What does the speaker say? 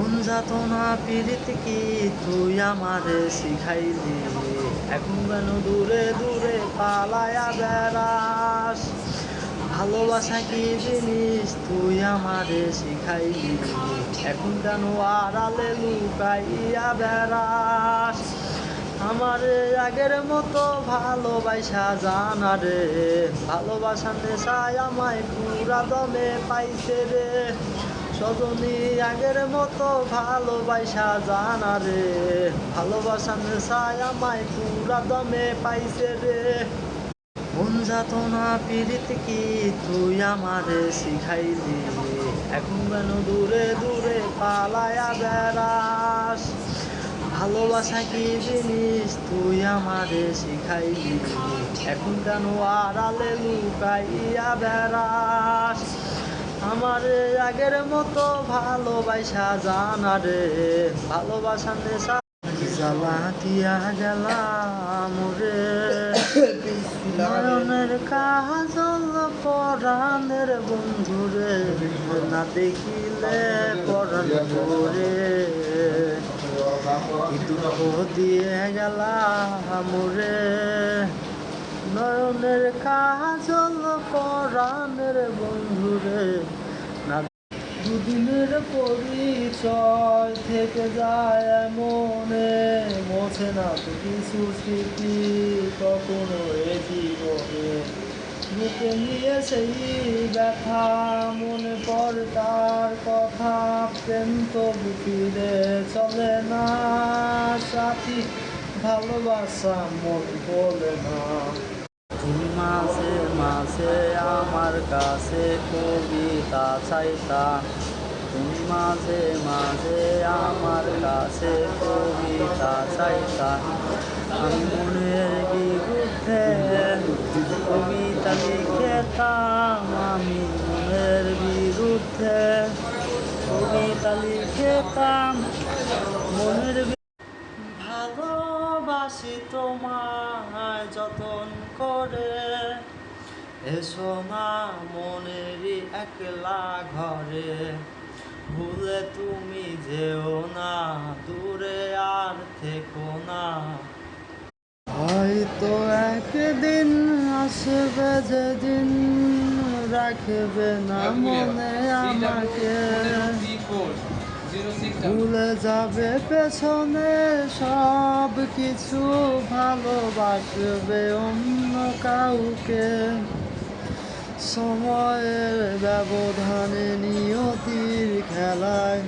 মন যাত না পীড়িত কি? তুই আমারে শিখাইলি। এখন কেন দূরে দূরে পালায়া বেড়াস। ভালোবাসা কি জিনিস? তুই আমারে শিখাইলি। এখন কেন আড়ালে লুকাইয়া বেড়াস। আমারে আগের মতো ভালোবাসা জানা রে। ভালোবাসা নেশায় আমায় পুরা দমে পাইছে রে। সজনী আগের মতো ভালোবাসা জানা রে। ভালোবাসা নেশায় আমায় পুরা দমে পাইছে রে। মন যাত না পীড়িত কি তুই আমারে শিখাইলি? এখন কেন দূরে দূরে পালায়া বেড়াস। ভালোবাসা কি জিনিস তুই আমারে শিখাইলি? এখন কেন আড়ালে লুকাইয়া বেড়াস। আমারে আগের মতো ভালোবাসা জানা রে, ভালোবাসা নেশা জ্বালা দিয়া গেলাম রে। নয়নের কাজল পরাণের বন্ধুরে না দেখিলে পরাণ করে। দুঃখ দিয়ে গেলাম রে। নয়নের কাজল পরাণের বন্ধুরে দুদিনের পরিচয় থেকে যায় মনে মোছে না তো কিছু স্মৃতি কখনো এ জীবনে। বুকে নিয়ে সেই ব্যথা, মনে পড়ে তার কথা, প্রেম তো বুকিরে চলে না, সাথী ভালোবাসা মন বলে না। তুমি মাঝে মাঝে আমার কাছে কবিতা চাইতা। তুমি মাঝে মাঝে আমার কাছে কবিতা চাইতা। আমি মনের বিরুদ্ধে কবিতা লিখেতাম, আমি মনের বিরুদ্ধে কবিতা লিখেতাম। মনের ভালোবাসি তোমায় যতন করে। এসো না মনেরই একলা ঘরে ভুলে তুমি যেও না দূরে আর থেকো না। হয়তো একদিন আসবে যেদিন রাখবে না মনে আমাকে। ভুলে যাবে পেছনে সব কিছু ভালোবাসবে অন্য কাউকে। সময়ের ব্যবধানে নিয়তির খেলায়